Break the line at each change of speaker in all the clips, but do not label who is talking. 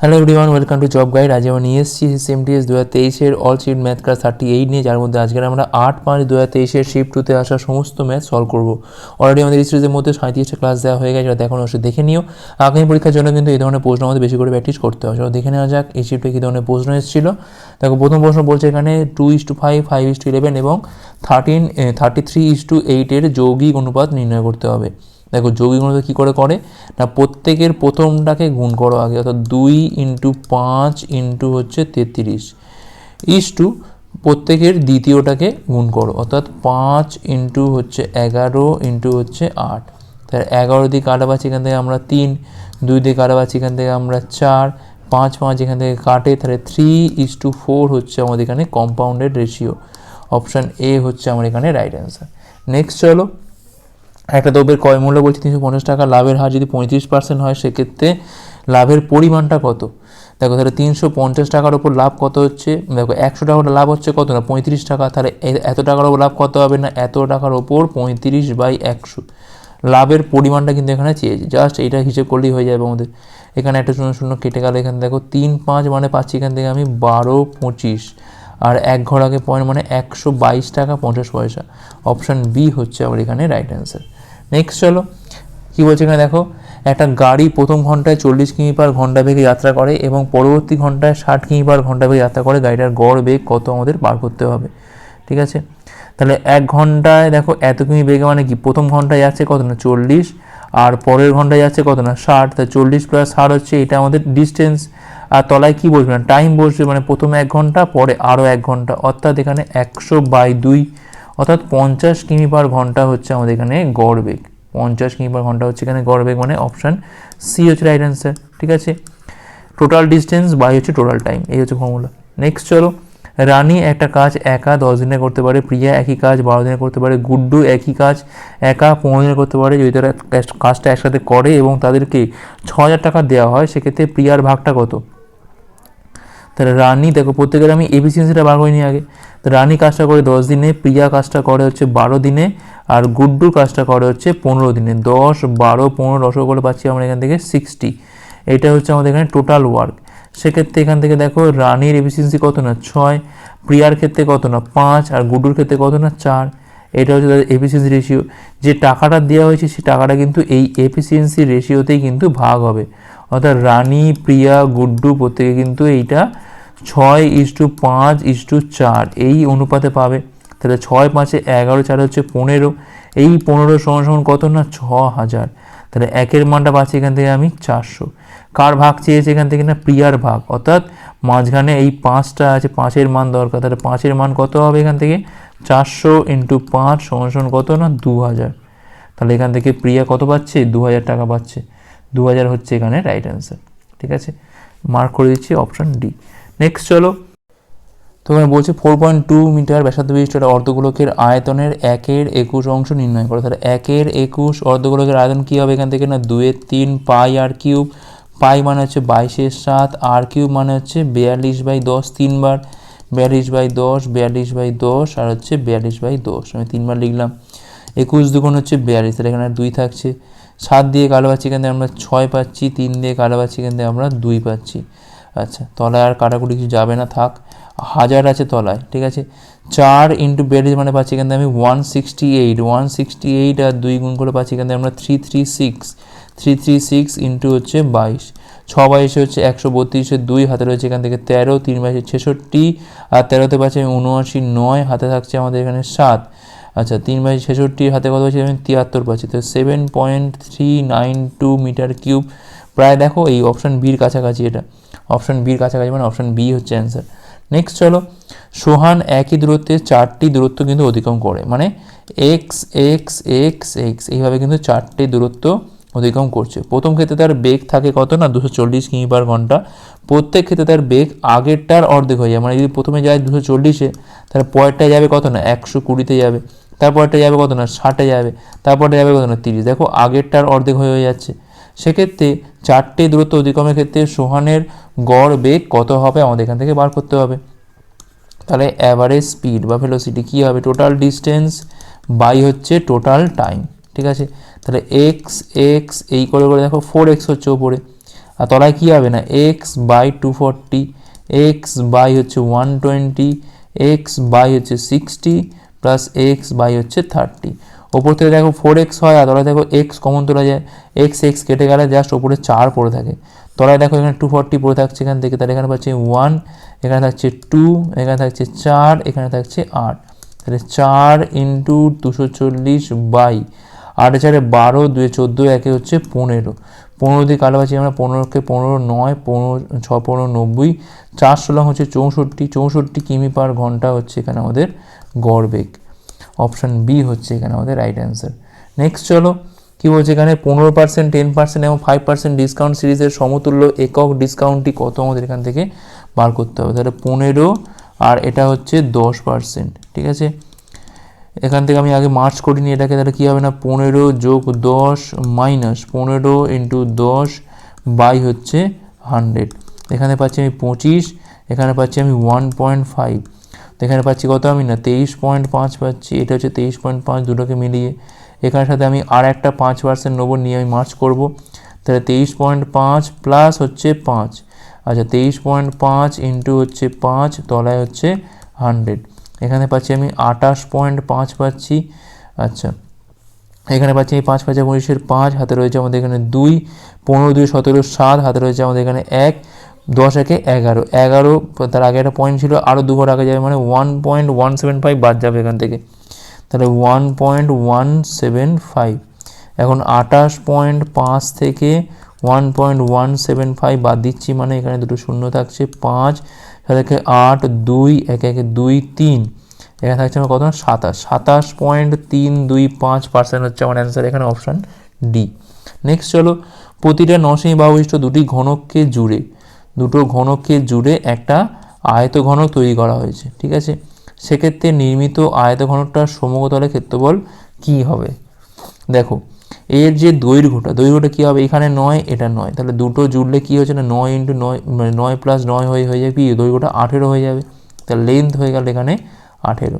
Hello everyone welcome to job guide আজ আমরা নিয়ে এসেছি সিএমটিএস দু হাজার তেইশের all shift math class thirty eight নিয়ে, যার মধ্যে আজকে আমরা আট পাঁচ দু হাজার তেইশের শিফট টুতে আসা সমস্ত ম্যাথ সলভ করব। অলরেডি আমাদের সিরিজের মধ্যে সাঁত্রিশটা ক্লাস দেওয়া হয়ে গেছে এখন অবশ্যই দেখে নিও। আগামী পরীক্ষার জন্য কিন্তু এই ধরনের প্রশ্ন আমাদের বেশি করে প্র্যাকটিস করতে হবে। চলো দেখে নেওয়া যাক, এই শিফটে কী ধরনের প্রশ্ন এসেছিল। দেখো, প্রথম প্রশ্ন বলছে এখানে two is to five five is to eleven এবং thirteen thirty three is to এইটের যৌগিক অনুপাত নির্ণয় করতে হবে। দেখো যৌগিক কী করে করে? না, প্রত্যেকের প্রথমটাকে গুণ করো আগে, অর্থাৎ দুই ইন্টু পাঁচ ইন্টু হচ্ছে তেত্রিশ। ইস টু প্রত্যেকের দ্বিতীয়টাকে গুণ করো, অর্থাৎ পাঁচ ইন্টু হচ্ছে এগারো ইন্টু হচ্ছে আট। তাহলে এগারো দিয়ে কাটা পাচ্ছি এখান থেকে আমরা তিন, দুই দিয়ে কাটা পাচ্ছি এখান থেকে আমরা চার, পাঁচ পাঁচ এখান থেকে কাটে, তাহলে থ্রি ইস টু ফোর হচ্ছে আমাদের এখানে কম্পাউন্ডেড রেশিও অপশান এ হচ্ছে আমার এখানে রাইট অ্যান্সার নেক্সট চলো। একটা দ্রব্যের ক্রয় মূল্য বলছি তিনশো পঞ্চাশ টাকা, লাভের হার যদি পঁয়ত্রিশ পার্সেন্ট হয়, সেক্ষেত্রে লাভের পরিমাণটা কত? দেখো, তাহলে তিনশো পঞ্চাশ টাকার ওপর লাভ কত হচ্ছে? দেখো, একশো টাকার লাভ হচ্ছে কত না? পঁয়ত্রিশ টাকা, তাহলে এত টাকার ওপর লাভ কত হবে না? এত টাকার ওপর পঁয়ত্রিশ বাই একশো। লাভের পরিমাণটা কিন্তু এখানে চেয়েছি। জাস্ট এইটা হিসেব করলেই হয়ে যাবে আমাদের। এখানে একটা শূন্য শূন্য কেটে গেল এখানে, দেখো, তিন পাঁচ মানে পাচ্ছি এখান থেকে আমি বারো পঁচিশ। আর এক ঘর আগে পয়েন্ট মানে একশো বাইশ টাকা পঞ্চাশ পয়সা। অপশান বি হচ্ছে আমার এখানে রাইট অ্যান্সার নেক্সট চলো, কী বলছে এখানে দেখো? একটা গাড়ি প্রথম ঘন্টায় চল্লিশ কিমি পার ঘণ্টা বেগে যাত্রা করে এবং পরবর্তী ঘন্টায় ষাট কিমি পার ঘণ্টা বেগে যাত্রা করে। গাড়িটার গড় বেগ কত আমাদের পার করতে হবে। ঠিক আছে? তাহলে এক ঘন্টায় দেখো, এত কিমি বেগে মানে কি? প্রথম ঘন্টায় যাচ্ছে কত না? চল্লিশ। আর পরের ঘন্টায় যাচ্ছে কত না? ষাট। তা চল্লিশ প্লাস ষাট হচ্ছে, এটা আমাদের ডিস্টেন্স আর তলায় কি বসবে না? টাইম বসবে মানে প্রথমে এক ঘণ্টা, পরে আরও এক ঘণ্টা। অর্থাৎ এখানে একশো বাই দুই অর্থাৎ পঞ্চাশ কিমি পার ঘণ্টা হচ্ছে আমাদের এখানে গড় বেগ। পঞ্চাশ কিমি পার ঘণ্টা হচ্ছে এখানে গড় বেগ মানে অপশান সি হচ্ছে রাইট অ্যান্সার ঠিক আছে? টোটাল ডিস্টেন্স বাই হচ্ছে টোটাল টাইম এই হচ্ছে ফর্মুলা নেক্সট চলো, রানী একটা কাজ একা দশ দিনে করতে পারে, প্রিয়া একই কাজ বারো দিনে করতে পারে, গুড্ডু একই কাজ একা পনেরো দিনে করতে পারে, যদি তারা কাজটা একসাথে করে এবং তাদেরকে ছ হাজার টাকা দেওয়া হয়, সেক্ষেত্রে প্রিয়ার ভাগটা কত? তাহলে রানী, দেখো প্রত্যেকের আমি এফিসিয়েন্সিটা বার করে নিই আগে। তো রানী কাজটা করে দশ দিনে, প্রিয়া কাজটা করে হচ্ছে বারো দিনে, আর গুড্ডু কাজটা করে হচ্ছে পনেরো দিনে। দশ, বারো, পনেরো দশ করে পাচ্ছি আমরা এখান থেকে সিক্সটি এটা হচ্ছে আমাদের এখানে টোটাল ওয়ার্ক সেক্ষেত্রে এখান থেকে দেখো রানীর এফিসিয়েন্সি কত না? ছয়। প্রিয়ার ক্ষেত্রে কত না? পাঁচ। আর গুড্ডুর ক্ষেত্রে কত না? চার। এটা হচ্ছে তাদের এফিসিয়েন্সি রেশিও যে টাকাটা দেওয়া হয়েছে সেই টাকাটা কিন্তু এই এফিসিয়েন্সি রেশিওতেই কিন্তু ভাগ হবে। অর্থাৎ রানী, প্রিয়া, গুড্ডু প্রত্যেকে কিন্তু এইটা ছয় ইস টু পাঁচ ইস টু চার, এই অনুপাতে পাবে। তাহলে ছয় পাঁচে এগারো, চার হচ্ছে পনেরো। এই পনেরো সমান সমান কত না? ছ হাজার। তাহলে একের মানটা পাচ্ছি এখান থেকে আমি চারশো। কার ভাগ চেয়েছে এখান থেকে না? প্রিয়ার ভাগ। অর্থাৎ মাঝখানে এই পাঁচটা আছে, পাঁচের মান দরকার। তাহলে পাঁচের মান কত হবে এখান থেকে? চারশো ইন্টু পাঁচ সমান সমান কত না? দু হাজার। তাহলে এখান থেকে প্রিয়া কত পাচ্ছে? দু হাজার টাকা পাচ্ছে। দু হাজার হচ্ছে এখানে রাইট অ্যান্সার ঠিক আছে? মার্ক করে দিচ্ছি অপশান ডি নেক্সট চলো। তো এখানে বলছে ফোর পয়েন্ট টু মিটার ব্যাসার্ধ বিশিষ্ট একটা অর্ধগোলকের আয়তনের একের একুশ অংশ নির্ণয় করো। তাহলে একের একুশ অর্ধগোলকের আয়তন কী হবে এখান থেকে না? দুয়ের তিন পাই আর কিউব। পাই মানে হচ্ছে বাইশের সাত, আর কিউব মানে হচ্ছে বিয়াল্লিশ বাই দশ তিনবার। বিয়াল্লিশ বাই দশ, বিয়াল্লিশ বাই দশ, আর হচ্ছে বিয়াল্লিশ বাই দশ। আমি তিনবার লিখলাম। একুশ দুগুণ হচ্ছে বিয়াল্লিশ, তাহলে এখানে দুই থাকছে। সাত দিয়ে কালো পাচ্ছি এখান থেকে আমরা ছয় পাচ্ছি, তিন দিয়ে কালো পাচ্ছি এখান থেকে আমরা দুই পাচ্ছি। আচ্ছা তলায় আর কাটাকুটি কিছু যাবে না, থাক। হাজার আছে তলায়, ঠিক আছে? চার ইন্টু বিয়াল্লিশ মানে পাচ্ছি এখান থেকে আমি one sixty eight one sixty eight আর দুই গুণ করে পাচ্ছি এখান থেকে আমরা three three six three three six into হচ্ছে বাইশ। ছ বাইশে হচ্ছে একশো বত্রিশে দুই, হাতে রয়েছে এখান থেকে তেরো, তিন বাইশে ছেষট্টি, আর তেরোতে পাচ্ছি আমি উনআশি নয়, হাতে থাকছে আমাদের এখানে সাত। আচ্ছা তিন বাই ছেষট্টি, হাতে কত পাচ্ছি আমি তিয়াত্তর পাচ্ছি, তো seven point three nine two metre cube প্রায় দেখো এই অপশান বির কাছাকাছি এটা। অপশান বির কাছাকাছি মানে অপশান বি হচ্ছে অ্যান্সার নেক্সট চলো, সোহান একই দূরত্বে চারটি দূরত্ব কিন্তু অতিক্রম করে। মানে এক্স এক্স এক্স এক্স এইভাবে কিন্তু চারটি দূরত্ব অতিক্রম করছে। প্রথম ক্ষেত্রে তার বেগ থাকে কত না? দুশো চল্লিশ কিমি পার ঘণ্টা। প্রত্যেক ক্ষেত্রে তার বেগ আগেরটার অর্ধেক হয়ে যায়। মানে যদি প্রথমে যায় দুশো চল্লিশে তার পরেরটায় যাবে কত না? একশো কুড়িতে যাবে। তারপরটা যাবে কত না? ষাটে যাবে। তারপরটা যাবে কত না? তিরিশ। দেখো, আগেরটার অর্ধেক হয়ে যাচ্ছে। সেক্ষেত্রে চারটে দূরত্ব অতিক্রমের ক্ষেত্রে সোহানের গড় বেগ কত হবে? আমাদের এখান থেকে বার করতে হবে। তাহলে অ্যাভারেজ স্পিড বা ভেলোসিটি কী হবে? টোটাল ডিস্টেন্স বাই হচ্ছে টোটাল টাইম ঠিক আছে? তাহলে এক্স এক্স এই করে করে দেখো ফোর এক্স হচ্ছে ওপরে আর তলায় কী হবে না? X by two forty x by হচ্ছে ওয়ান টোয়েন্টি এক্স বাই হচ্ছে সিক্সটি প্লাস এক্স বাই হচ্ছে থার্টি ওপর থেকে দেখো ফোর এক্স হয় আর তলায় দেখো এক্স কমন তোলা যায়। এক্স এক্স কেটে গেলে জাস্ট ওপরে চার পড়ে থাকে। তলায় দেখো এখানে টু ফর্টি পড়ে থাকছে এখান থেকে। তাহলে এখানে পাচ্ছি ওয়ান এখানে থাকছে টু এখানে থাকছে চার, এখানে থাকছে আট। তাহলে চার ইন্টু দুশো চল্লিশ বাই আট চারে বারো দুয়ে চোদ্দ, একে হচ্ছে পনেরো। পনেরো দিয়ে কালো পাচ্ছি আমরা পনেরোকে পনেরো, নয়, পনেরো, ছ, পনেরো, নব্বই, চার ষোলো হচ্ছে চৌষট্টি। চৌষট্টি কিমি পার ঘণ্টা হচ্ছে এখানে আমাদের গড় বেগ অপশান বি হচ্ছে এখানে আমাদের রাইট অ্যান্সার নেক্সট চলো, কী বলছে এখানে? পনেরো পার্সেন্ট টেন পার্সেন্ট এবং ফাইভ পার্সেন্ট ডিসকাউন্ট সিরিজের সমতুল্য একক ডিসকাউন্টটি কত আমাদের এখান থেকে বার করতে হবে? তাহলে পনেরো আর এটা হচ্ছে দশ পার্সেন্ট ঠিক আছে? এখান থেকে আমি আগে মার্চ করিনি এটাকে, তাহলে কী হবে না? পনেরো যোগ দশ মাইনাস পনেরো ইন্টু দশ বাই হচ্ছে হান্ড্রেড এখানে পাচ্ছি আমি পঁচিশ, এখানে পাচ্ছি আমি ওয়ান পয়েন্ট ফাইভ তো এখানে পাচ্ছি কত আমি না, তেইশ পয়েন্ট পাঁচ পাচ্ছি, এটা হচ্ছে তেইশ পয়েন্ট পাঁচ দুটোকে মিলিয়ে। এখানের সাথে আমি আর একটা পাঁচ পার্সেন্ট নেব, নিয়ে আমি মার্চ করব। তাহলে তেইশ পয়েন্ট পাঁচ প্লাস হচ্ছে পাঁচ। আচ্ছা তেইশ পয়েন্ট পাঁচ ইন্টু হচ্ছে পাঁচ, তলায় হচ্ছে হান্ড্রেড এখানে পাচ্ছি আমি আটাশ পয়েন্ট পাঁচ পাচ্ছি। আচ্ছা এখানে পাচ্ছি এই পাঁচ পাঁচে উনিশের পাঁচ, হাতে রয়েছে আমাদের এখানে দুই, পনেরো দুই, সতেরো, সাত, হাতে রয়েছে আমাদের এখানে এক। দশ একে এগারো। এগারো, তার আগে একটা পয়েন্ট ছিল আরও দুবার আগে যাবে মানে one point one seven five বাদ যাবে এখান থেকে। তাহলে one point one seven five এখন আটাশ পয়েন্ট পাঁচ থেকে one point one seven five বাদ দিচ্ছি মানে এখানে দুটো শূন্য থাকছে, পাঁচ তাদেরকে আট, দুই, একে একে দুই, তিন। এখানে থাকছে আমার কত? সাতাশ। সাতাশ পয়েন্ট তিন দুই পাঁচ পার্সেন্ট হচ্ছে আমার অ্যান্সার এখানে অপশান ডি নেক্সট চলো, প্রতিটা নশী বাহুষ্ট দুটি ঘনককে জুড়ে। দুটো ঘনককে জুড়ে একটা আয়ত ঘনক তৈরি করা হয়েছে, ঠিক আছে? সেক্ষেত্রে নির্মিত আয়ত ঘনকটার সমগতলের ক্ষেত্রফল কী হবে? দেখো, এর যে দৈর্ঘ্যটা দৈর্ঘ্যটা কী হবে? এখানে নয়, এটা নয়। তাহলে দুটো জুড়লে কী হচ্ছে না? নয় ইন্টু নয় মানে নয় প্লাস নয় হয়ে হয়ে যাবে কি? দৈর্ঘ্যটা আঠেরো হয়ে যাবে। তাহলে লেন্থ হয়ে গেল এখানে আঠেরো।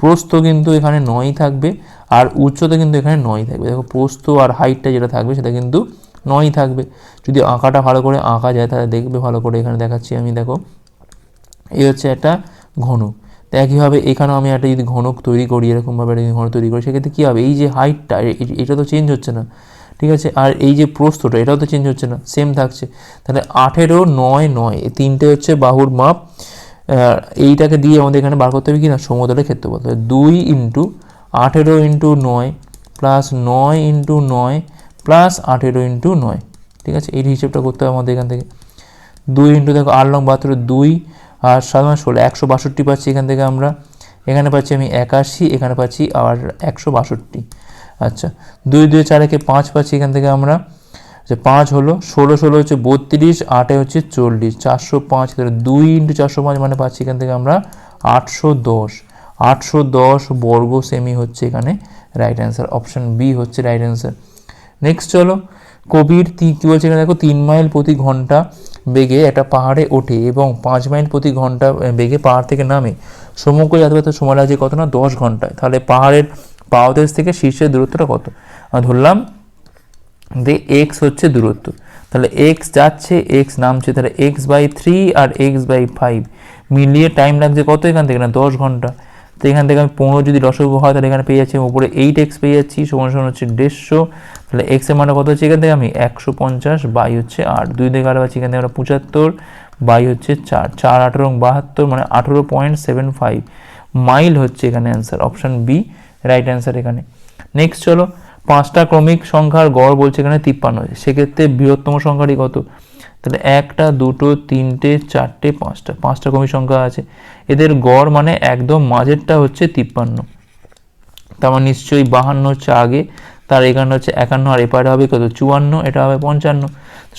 প্রস্থ কিন্তু এখানে নয়ই থাকবে, আর উচ্চতা কিন্তু এখানে নয় থাকবে। দেখো, প্রস্থ আর হাইটটা যেটা থাকবে সেটা কিন্তু নয়ই থাকবে। যদি আঁকাটা ভালো করে আঁকা যায়, তাহলে দেখবে ভালো করে এখানে দেখাচ্ছি আমি, দেখো। এই হচ্ছে একটা ঘনক। তো একইভাবে এখানেও আমি একটা যদি ঘনক তৈরি করি, এরকমভাবে যদি ঘনক তৈরি করি, সেক্ষেত্রে কী হবে? এই যে হাইটটা এটা তো চেঞ্জ হচ্ছে না। ঠিক আছে? আর এই যে প্রস্থটা, এটাও তো চেঞ্জ হচ্ছে না। সেম থাকছে। তাহলে আঠেরো, নয় নয় তিনটে হচ্ছে বাহুর মাপ। এইটাকে দিয়ে আমাদের এখানে বার করতে হবে কি না? সমতলের ক্ষেত্রফল। দুই ইন্টু আঠেরো ইন্টু নয় প্লাস নয় ইন্টু নয় প্লাস আঠেরো ইন্টু নয়। ঠিক আছে? এই হিসেবটা করতে হবে আমাদের এখান থেকে। দুই ইন্টু দেখো, আট লং বাহাত্তর দুই আর মাস ষোলো, একশো বাষট্টি পাচ্ছি এখান থেকে আমরা। এখানে পাচ্ছি আমি একাশি, এখানে পাচ্ছি আবার একশো বাষট্টি। আচ্ছা দুই দুই, চার, একে পাঁচ পাচ্ছি এখান থেকে আমরা। যে পাঁচ হলো, ষোলো ষোলো হচ্ছে বত্রিশ, আটে হচ্ছে চল্লিশ। চারশো পাঁচ দুই ইন্টু চারশো পাঁচ মানে পাচ্ছি এখান থেকে আমরা আটশো দশ। আটশো দশ বর্গ সেমি হচ্ছে এখানে রাইট অ্যান্সার অপশান বি হচ্ছে রাইট অ্যান্সার নেক্সট চলো, কবির কী বলছে এখানে? দেখো, তিন মাইল প্রতি ঘণ্টা বেগে একটা পাহাড়ে ওঠে এবং পাঁচ মাইল প্রতি ঘণ্টা বেগে পাহাড় থেকে নামে। সমগ্র যাতায়াতে সময় লাগছে কত না? দশ ঘন্টায়। তাহলে পাহাড়ের পাওদেশ থেকে শীর্ষের দূরত্বটা কত? ধরলাম, যে এক্স হচ্ছে দূরত্ব। তাহলে এক্স যাচ্ছে এক্স নামছে, তাহলে এক্স বাই থ্রি আর এক্স বাই ফাইভ মিলিয়ে টাইম লাগছে কত এখান থেকে না? দশ ঘণ্টা। তো এখান থেকে আমি পনেরো যদি লসগু হয়, তাহলে এখানে পেয়ে যাচ্ছি উপরে এইট এক্স পেয়ে যাচ্ছি, সমান সমান হচ্ছে দেড়শো। তাহলে এক্সের মানে কত হচ্ছে এখান থেকে আমি একশো পঞ্চাশ, বাই হচ্ছে আট। দুই দিকে আরও পাচ্ছি এখান থেকে আমরা পঁচাত্তর, বাই হচ্ছে চার। চার আঠেরো বাহাত্তর মানে আঠেরো পয়েন্ট সেভেন ফাইভ মাইল হচ্ছে এখানে answer option B right answer এখানে। নেক্সট চলো, পাঁচটা ক্রমিক সংখ্যার গড় বলছে এখানে তিপ্পান্ন। সেক্ষেত্রে বৃহত্তম সংখ্যাটি কত? তাহলে একটা, দুটো, তিনটে, চারটে, পাঁচটা পাঁচটা কমি সংখ্যা আছে। এদের গড় মানে একদম মাঝেরটা হচ্ছে তিপ্পান্ন। তার মানে নিশ্চয়ই বাহান্ন হচ্ছে আগে, তার এখানে হচ্ছে একান্ন, আর এপারে হবে কত? চুয়ান্ন, এটা হবে পঞ্চান্ন।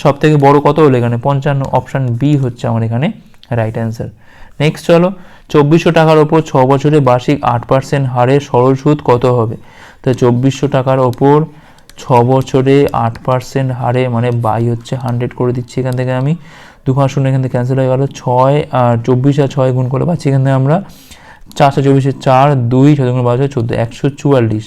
সব থেকে বড় কত হলো এখানে? পঞ্চান্ন অপশান বি হচ্ছে আমার এখানে রাইট অ্যান্সার নেক্সট চলো, চব্বিশশো টাকার ওপর ছ বছরে বার্ষিক আট পার্সেন্ট হারে সরল সুদ কত হবে? তো চব্বিশশো টাকার ওপর ছ বছরে আট পার্সেন্ট হারে মানে বাই হচ্ছে হান্ড্রেড করে দিচ্ছি এখান থেকে আমি। দু পাঁচ শূন্য এখান থেকে ক্যান্সেল হয়ে গেল। ছয় আর চব্বিশ আর ছয় গুণ করে পাচ্ছি এখান থেকে আমরা চারশো চব্বিশে চার, দুই চোদ্দ গুণ বারোশো চোদ্দ, একশো চুয়াল্লিশ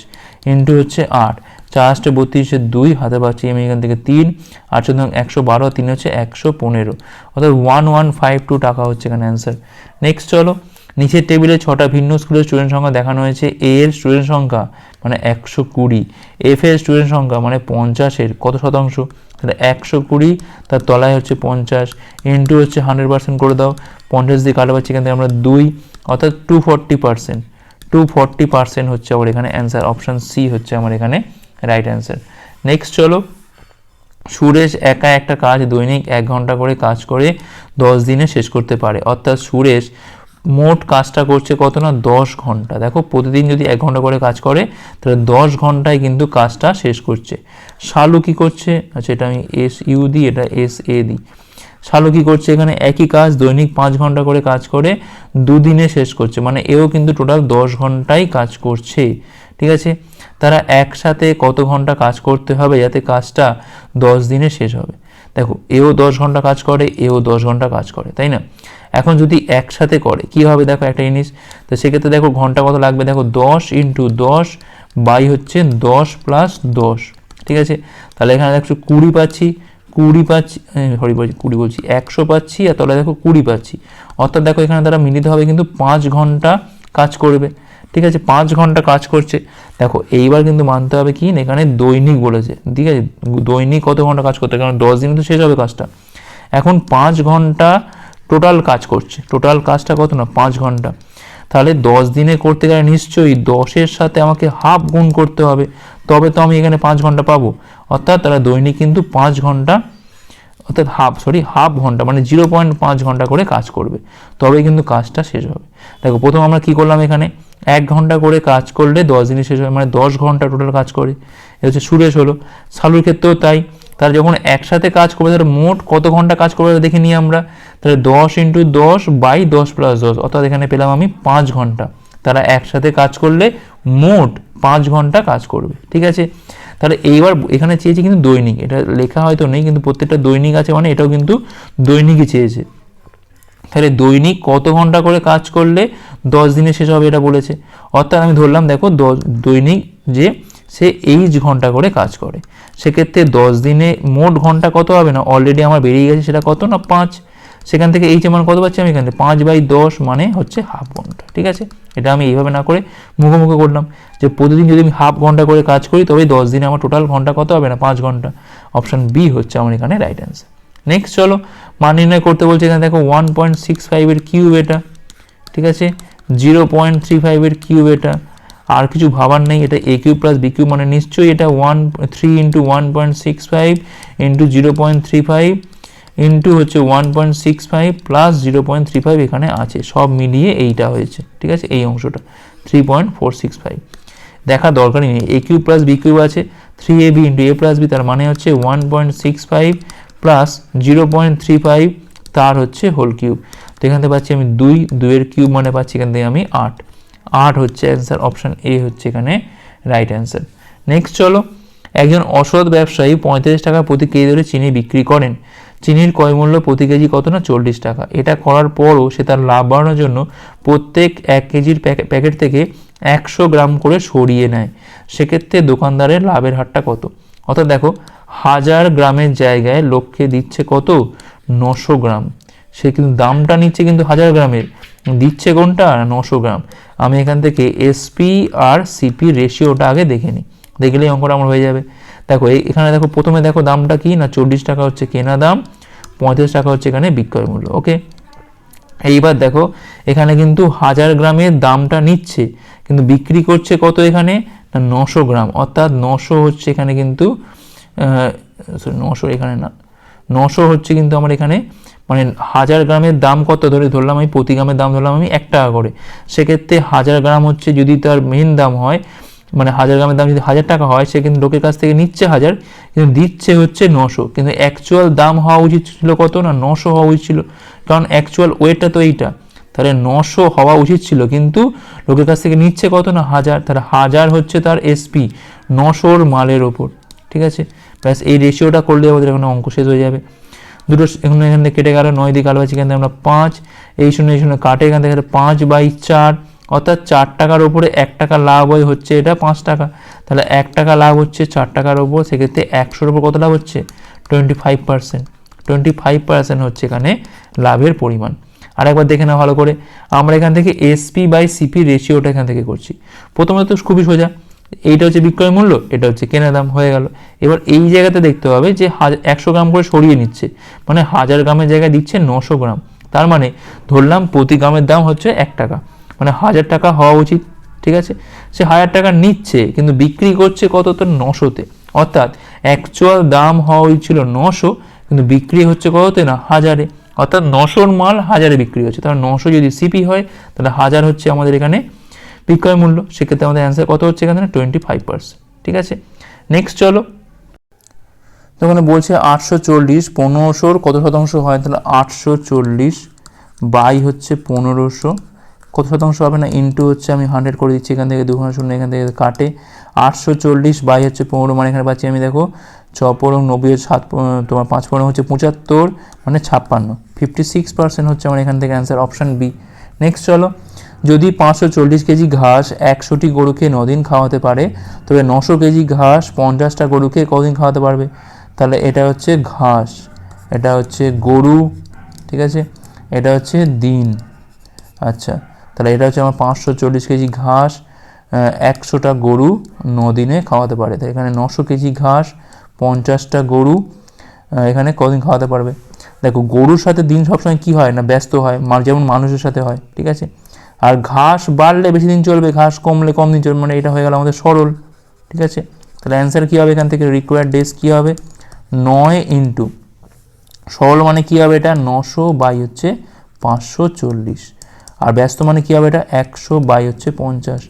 ইন্টু হচ্ছে আট। চার আসতে বত্রিশে দুই, হাতে পাচ্ছি আমি এখান থেকে তিন, আট চোদ্দ একশো বারো, তিন হচ্ছে একশো পনেরো। অর্থাৎ ওয়ান ওয়ান ফাইভ টু টাকা হচ্ছে এখানে অ্যান্সার নেক্সট চলো, নিচের টেবিলে ছটা ভিন্ন স্কুলের স্টুডেন্ট সংখ্যা দেখানো হয়েছে। এর স্টুডেন্ট সংখ্যা মানে একশো কুড়ি। এফ এর স্টুডেন্ট সংখ্যা মানে পঞ্চাশের, কত শতাংশ? তাহলে একশো কুড়ি, তার তলায় হচ্ছে পঞ্চাশ। ইন্টু হচ্ছে হান্ড্রেড পার্সেন্ট করে দাও। পঞ্চাশ দিয়ে কাটা পাচ্ছি এখান আমরা দুই, অর্থাৎ two forty percent two forty percent হচ্ছে আমার এখানে অ্যান্সার অপশান সি হচ্ছে আমার এখানে রাইট অ্যান্সার নেক্সট চলো। সুরেশ একা একটা কাজ দৈনিক এক ঘণ্টা করে কাজ করে দশ দিনে শেষ করতে পারে। অর্থাৎ সুরেশ মোট কাজটা করছে কত না? দশ ঘণ্টা। দেখো, প্রতিদিন যদি এক ঘণ্টা করে কাজ করে, তাহলে দশ ঘন্টায় কিন্তু কাজটা শেষ করছে। শালু কি করছে? আচ্ছা এটা আমি এস ইউ দিই, এটা এস এ দিই। শালু কি করছে? এখানে একই কাজ, দৈনিক পাঁচ ঘণ্টা করে কাজ করে, দুদিনে শেষ করছে। মানে এও কিন্তু টোটাল দশ ঘন্টাই কাজ করছে। ঠিক আছে? তারা একসাথে কত ঘণ্টা কাজ করতে হবে যাতে কাজটা দশ দিনে শেষ হবে? দেখো, এও দশ ঘণ্টা কাজ করে, এও দশ ঘণ্টা কাজ করে, তাই না? এখন যদি একসাথে করে, কি হবে দেখো একটা জিনিস? তো সেক্ষেত্রে দেখো ঘণ্টা কত লাগবে? দেখো দশ ইন্টু দশ বাই হচ্ছে দশ প্লাস দশ, ঠিক আছে? তাহলে এখানে দেখছ কুড়ি পাচ্ছি কুড়ি পাচ্ছি সরি বলছি, কুড়ি বলছি, একশো পাচ্ছি, আর তাহলে দেখো কুড়ি পাচ্ছি। অর্থাৎ দেখো এখানে তারা মিলিত হবে কিন্তু পাঁচ ঘণ্টা কাজ করবে। ঠিক আছে, পাঁচ ঘণ্টা কাজ করছে। দেখো, এইবার কিন্তু মানতে হবে কি? এখানে দৈনিক বলেছে। ঠিক আছে, দৈনিক কত ঘণ্টা কাজ করতে? কারণ দশ দিনে তো শেষ হবে কাজটা। এখন পাঁচ ঘণ্টা টোটাল কাজ করছে। টোটাল কাজটা কত না? পাঁচ ঘণ্টা। তাহলে দশ দিনে করতে গেলে নিশ্চয়ই দশের সাথে আমাকে হাফ গুণ করতে হবে। তবে তো আমি এখানে পাঁচ ঘণ্টা পাবো। অর্থাৎ তারা দৈনিক কিন্তু পাঁচ ঘণ্টা, অর্থাৎ হাফ সরি হাফ ঘণ্টা মানে জিরো পয়েন্ট পাঁচ ঘণ্টা করে কাজ করবে। তবে কিন্তু কাজটা শেষ হবে। দেখো, প্রথম আমরা কি করলাম এখানে? এক ঘণ্টা করে কাজ করলে দশ দিনে শেষ হয় মানে দশ ঘণ্টা টোটাল কাজ করে। এ হচ্ছে সুরেশ হলো। সালুর ক্ষেত্রেও তাই। তারা যখন একসাথে কাজ করবে তাহলে মোট কত ঘণ্টা কাজ করবে দেখে নিই আমরা। তাহলে দশ ইন্টু দশ বাই দশ প্লাস দশ, অর্থাৎ এখানে পেলাম আমি পাঁচ ঘণ্টা। তারা একসাথে কাজ করলে মোট পাঁচ ঘণ্টা কাজ করবে, ঠিক আছে? তাহলে এইবার এখানে চেয়েছে কিন্তু দৈনিক। এটা লেখা হয়তো নেই, কিন্তু প্রত্যেকটা দৈনিক আছে মানে এটাও কিন্তু দৈনিকই চেয়েছে। তাহলে দৈনিক কত ঘণ্টা করে কাজ করলে দশ দিনে শেষ হবে এটা বলেছে। অর্থাৎ আমি ধরলাম, দেখো দৈনিক যে সে এইচ ঘণ্টা করে কাজ করে, সেক্ষেত্রে দশ দিনে মোট ঘণ্টা কত হবে না? অলরেডি আমার বেরিয়ে গেছে, সেটা কত না পাঁচ? সেখান থেকে এইচ মান কত পাচ্ছি আমি এখান থেকে পাঁচ বাই দশ মানে হচ্ছে হাফ ঘণ্টা, ঠিক আছে? এটা আমি এইভাবে না করে মুখে মুখে করলাম যে প্রতিদিন যদি আমি হাফ ঘণ্টা করে কাজ করি তবে দশ দিনে আমার টোটাল ঘণ্টা কত হবে না? পাঁচ ঘণ্টা। অপশান বি হচ্ছে আমার এখানে রাইট অ্যান্সার নেক্সট চলো মান নির্ণয় করতে বলছে এখানে দেখো ওয়ান পয়েন্ট সিক্স ফাইভের কিউব এটা, ঠিক আছে? জিরো পয়েন্ট থ্রি ফাইভের কিউব এটা। আর কিছু ভাবার নেই, এটা a cube plus b cube মানে নিশ্চয়ই এটা one three into one point six five into zero point three five into হচ্ছে one point six five plus zero point three five এখানে আছে। সব মিলিয়ে এইটা হয়েছে, ঠিক আছে? এই অংশটা three point four six five দেখা দরকারই নেই a cube plus b cube আছে three a b into a plus b তার মানে হচ্ছে one point six five plus zero point three five তার হচ্ছে হোল কিউব তো এখান থেকে পাচ্ছি আমি দুই, দুইয়ের কিউব মানে পাচ্ছি এখান থেকে আমি আট। আট হচ্ছে অ্যান্সার অপশান এ হচ্ছে এখানে রাইট অ্যান্সার নেক্সট চলো, একজন অসৎ ব্যবসায়ী পঁয়ত্রিশ টাকা প্রতি কেজি ধরে চিনি বিক্রি করেন। চিনির ক্রয় মূল্য প্রতি কেজি কত না? চল্লিশ টাকা। এটা করার পরও সে তার লাভ বাড়ানোর জন্য প্রত্যেক এক কেজির প্যাকে- প্যাকেট থেকে একশো গ্রাম করে সরিয়ে নেয়। সেক্ষেত্রে দোকানদারের লাভের হারটা কত? অর্থাৎ দেখো হাজার গ্রামের জায়গায় লক্ষ্যে দিচ্ছে কত? নশো গ্রাম। সে কিন্তু দামটা নিচ্ছে কিন্তু হাজার গ্রামের। দিচ্ছে কোনটা? নশো গ্রাম। আমি এখান থেকে এসপি আর সিপি রেশিওটা আগে দেখে নিই। দেখলেই অঙ্কটা আমার হয়ে যাবে। দেখো এখানে দেখো, প্রথমে দেখো দামটা কি? না, চল্লিশ টাকা হচ্ছে কেনা দাম, পঁয়ত্রিশ টাকা হচ্ছে এখানে বিক্রয় মূল্য। ওকে? এইবার দেখো, এখানে কিন্তু হাজার গ্রামের দামটা নিচ্ছে, কিন্তু বিক্রি করছে কত এখানে? না, নশো গ্রাম। অর্থাৎ নশো হচ্ছে এখানে কিন্তু সরি নশো এখানে না। নশো হচ্ছে কিন্তু আমার এখানে মানে হাজার গ্রামের দাম কত? ধরে ধরলাম আমি, প্রতি গ্রামের দাম ধরলাম আমি এক টাকা করে। সেক্ষেত্রে হাজার গ্রাম হচ্ছে যদি তার মেন দাম হয় মানে হাজার গ্রামের দাম যদি হাজার টাকা হয়, সে কিন্তু লোকের কাছ থেকে নিচ্ছে হাজার, কিন্তু দিচ্ছে হচ্ছে নশো। কিন্তু অ্যাকচুয়াল দাম হওয়া উচিত ছিল কত না? নশো হওয়া উচিত ছিল। কারণ অ্যাকচুয়াল ওয়েটটা তো এইটা। তাহলে নশো হওয়া উচিত ছিল, কিন্তু লোকের কাছ থেকে নিচ্ছে কত না? হাজার। তাহলে হাজার হচ্ছে তার এসপি নশোর মালের ওপর। ঠিক আছে? ব্যাস এই রেশিওটা করলে আমাদের এখানে অঙ্ক শেষ হয়ে যাবে। দুটো এখানে এখান থেকে কেটে গেল, নয় দিয়ে কালো আছে এখান থেকে আমরা পাঁচ, এই শূন্য এই শূন্য কাটে, এখান থেকে পাঁচ বাই চার, অর্থাৎ চার টাকার ওপরে এক টাকা লাভ হয় হচ্ছে এটা পাঁচ টাকা। তাহলে এক টাকা লাভ হচ্ছে চার টাকার ওপর সেক্ষেত্রে একশোর ওপর কত লাভ হচ্ছে? Twenty five percent twenty five percent হচ্ছে এখানে লাভের পরিমাণ। আরেকবার দেখে নাও ভালো করে। আমরা এখান থেকে এসপি বাই সিপি রেশিওটা এখান থেকে করছি। প্রথমত তো খুবই সোজা। এইটা হচ্ছে বিক্রয় মূল্য, এটা হচ্ছে কেনা দাম হয়ে গেল। এবার এই জায়গাতে দেখতে হবে যে হাজার একশো গ্রাম করে সরিয়ে নিচ্ছে। মানে হাজার গ্রামের জায়গায় দিচ্ছে নশো গ্রাম। তার মানে ধরলাম প্রতি গ্রামের দাম হচ্ছে এক টাকা। মানে হাজার টাকা হওয়া উচিত, ঠিক আছে? সে হাজার টাকা নিচ্ছে, কিন্তু বিক্রি করছে কত? তো নশোতে। অর্থাৎ অ্যাকচুয়াল দাম হওয়া উচিত নশো, কিন্তু বিক্রি হচ্ছে কততে না হাজারে। অর্থাৎ নশোর মাল হাজারে বিক্রি হচ্ছে। তাহলে নশো যদি সিপি হয়, তাহলে হাজার হচ্ছে আমাদের এখানে বিক্রয় মূল্য, সেক্ষেত্রে আমাদের অ্যান্সার কত হচ্ছে এখানে? টোয়েন্টি ফাইভ পার্সেন্ট ঠিক আছে? নেক্সট চলো। তো ওখানে বলছে আটশো চল্লিশ, পনেরোশোর কত শতাংশ হয়? তাহলে আটশো চল্লিশ বাই হচ্ছে পনেরোশো। কত শতাংশ হবে না? ইন্টু হচ্ছে, আমি হান্ড্রেড করে দিচ্ছি এখান থেকে দুখানা শূন্য এখান থেকে কাটে। আটশো চল্লিশ বাই হচ্ছে পনেরো মানে এখানে পাচ্ছি আমি, দেখো, ছ পনেরো নব্বই সাত তোমার পাঁচ পনেরো হচ্ছে পঁচাত্তর মানে ছাপ্পান্ন। ফিফটি সিক্স পার্সেন্ট হচ্ছে আমার এখান থেকে অ্যান্সার অপশান বি নেক্সট চলো। যদি পাঁচশো চল্লিশ কেজি ঘাস একশোটি গরুকে নদিন খাওয়াতে পারে, তবে নশো কেজি ঘাস পঞ্চাশটা গরুকে কদিন খাওয়াতে পারবে? তাহলে এটা হচ্ছে ঘাস, এটা হচ্ছে গরু, ঠিক আছে? এটা হচ্ছে দিন। আচ্ছা তাহলে এটা হচ্ছে আমার পাঁচশো চল্লিশ কেজি ঘাস একশোটা গরু দিনে খাওয়াতে পারে। তাই এখানে নশো কেজি ঘাস, পঞ্চাশটা গরু এখানে কদিন খাওয়াতে পারবে? দেখো, গরুর সাথে দিন সবসময় কি হয় না ব্যস্ত হয়? যেমন মানুষের সাথে হয়, ঠিক আছে? আর ঘাস বাড়লে বেশি দিন চলবে, ঘাস কমলে কম দিন চলবে মানে এটা হয়ে গেল আমাদের সরল, ঠিক আছে? তাহলে অ্যান্সার কী হবে এখান থেকে? রিকোয়ার্ড ডেজ কী হবে? নয় ইন্টু সরল মানে কী হবে এটা? নশো বাই হচ্ছে পাঁচশো চল্লিশ। আর ব্যস্ত মানে কী হবে এটা? একশো বাই হচ্ছে পঞ্চাশ।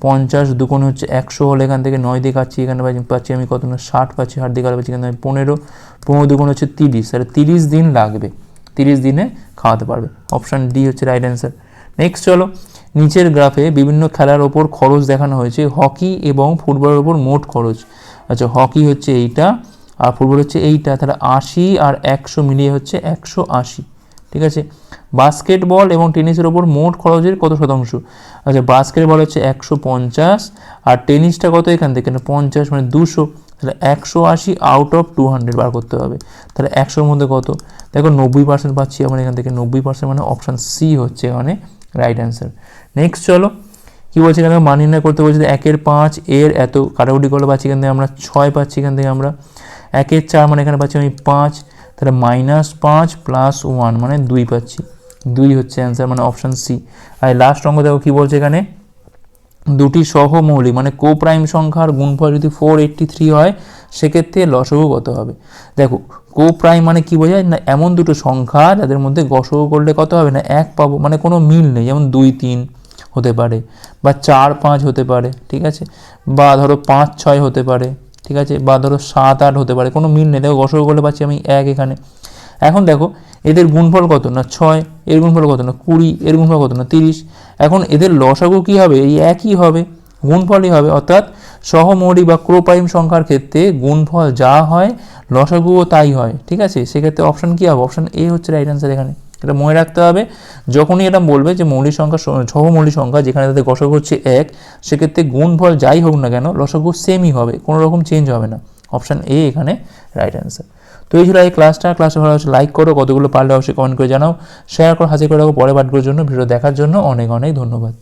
পঞ্চাশ দুকোণ হচ্ছে একশো হলে এখান থেকে নয় দিয়ে কাটছি, এখানে পাচ্ছি- আমি কত? না, ষাট পাচ্ছি, ষাট দিয়ে পাচ্ছি এখানে পনেরো। পনেরো দুগুণ হচ্ছে তিরিশ। তাহলে তিরিশ দিন লাগবে। তিরিশ দিনে খাওয়াতে পারবে। অপশান ডি হচ্ছে রাইট অ্যান্সার নেক্সট চলো, নিচের গ্রাফে বিভিন্ন খেলার ওপর খরচ দেখানো হয়েছে। হকি এবং ফুটবলের ওপর মোট খরচ। আচ্ছা হকি হচ্ছে এইটা, আর ফুটবল হচ্ছে এইটা। তাহলে আশি আর একশো মিলিয়ে হচ্ছে একশো আশি। ঠিক আছে? বাস্কেটবল এবং টেনিসের ওপর মোট খরচের কত শতাংশ? আচ্ছা বাস্কেটবল হচ্ছে একশো পঞ্চাশ, আর টেনিসটা কত এখান থেকে? পঞ্চাশ মানে দুশো। তাহলে একশো আশি আউট অফ টু হান্ড্রেড বার করতে হবে। তাহলে একশোর মধ্যে কত? দেখো, নব্বই পার্সেন্ট পাচ্ছি আমরা এখান থেকে। নব্বই পার্সেন্ট মানে অপশান সি হচ্ছে এখানে। রাইট অ্যান্সার নেক্সট চলো, কি বলছে এখানে? মান নির্ণয় করতে বলছে একের পাঁচ, এর এত কাটাকুটি করলে পাচ্ছি এখান থেকে আমরা ছয় পাচ্ছি এখান থেকে আমরা। একের চার মানে এখানে পাচ্ছি আমি পাঁচ, তাহলে মাইনাস পাঁচ প্লাস ওয়ান মানে দুই পাচ্ছি। দুই হচ্ছে অ্যান্সার মানে অপশান সি আর লাস্ট অঙ্গ দেখো কী বলছে এখানে? দুটি সহমৌলিক মানে কো প্রাইম সংখ্যার গুণফল যদি ফোর এইট্টি থ্রি হয়, সেক্ষেত্রে লসগু কত হবে। দেখো কো প্রাইম মানে কি বোঝায়? না, এমন দুটো সংখ্যা যাদের মধ্যে গসগু করলে কত হবে? না, এক পাবো মানে কোনো মিল নেই। যেমন দুই, তিন হতে পারে, বা চার, পাঁচ হতে পারে, ঠিক আছে? বা ধরো পাঁচ, ছয় হতে পারে, ঠিক আছে? বা ধরো সাত, আট হতে পারে, কোনো মিল নেই। দেখো গসগু করলে পাচ্ছি আমি এক এখানে। এখন দেখো, এদের গুণফল কত না ছয়, এর গুণফল কত না কুড়ি, এর গুণফল কত না তিরিশ। এখন এদের লসাগু কী হবে? এই একই হবে, গুণফলই হবে। অর্থাৎ সহমৌলিক বা ক্রোপাইম সংখ্যার ক্ষেত্রে গুণফল যা হয়, লসাগুও তাই হয়, ঠিক আছে? সেক্ষেত্রে অপশান কী হবে? অপশান এ হচ্ছে রাইট অ্যান্সার এখানে। এটা মনে রাখতে হবে, যখনই এটা বলবে যে মৌলিক সংখ্যা সহমৌলিক সংখ্যা যেখানে তাদের গসাগু হচ্ছে এক, সেক্ষেত্রে গুণফল যাই হোক না কেন, লসাগু সেমই হবে, কোনো রকম চেঞ্জ হবে না। অপশান এ এখানে রাইট অ্যান্সার তো এই ছিল এই ক্লাসটা ক্লাসটা ভালো হচ্ছে লাইক করো, কতগুলো পারলে অবশ্যই কমেন্ট করে জানাও। শেয়ার করো, হাজির করে রাখো পরে পাঠগুলোর জন্য। ভিডিও দেখার জন্য অনেক অনেক ধন্যবাদ।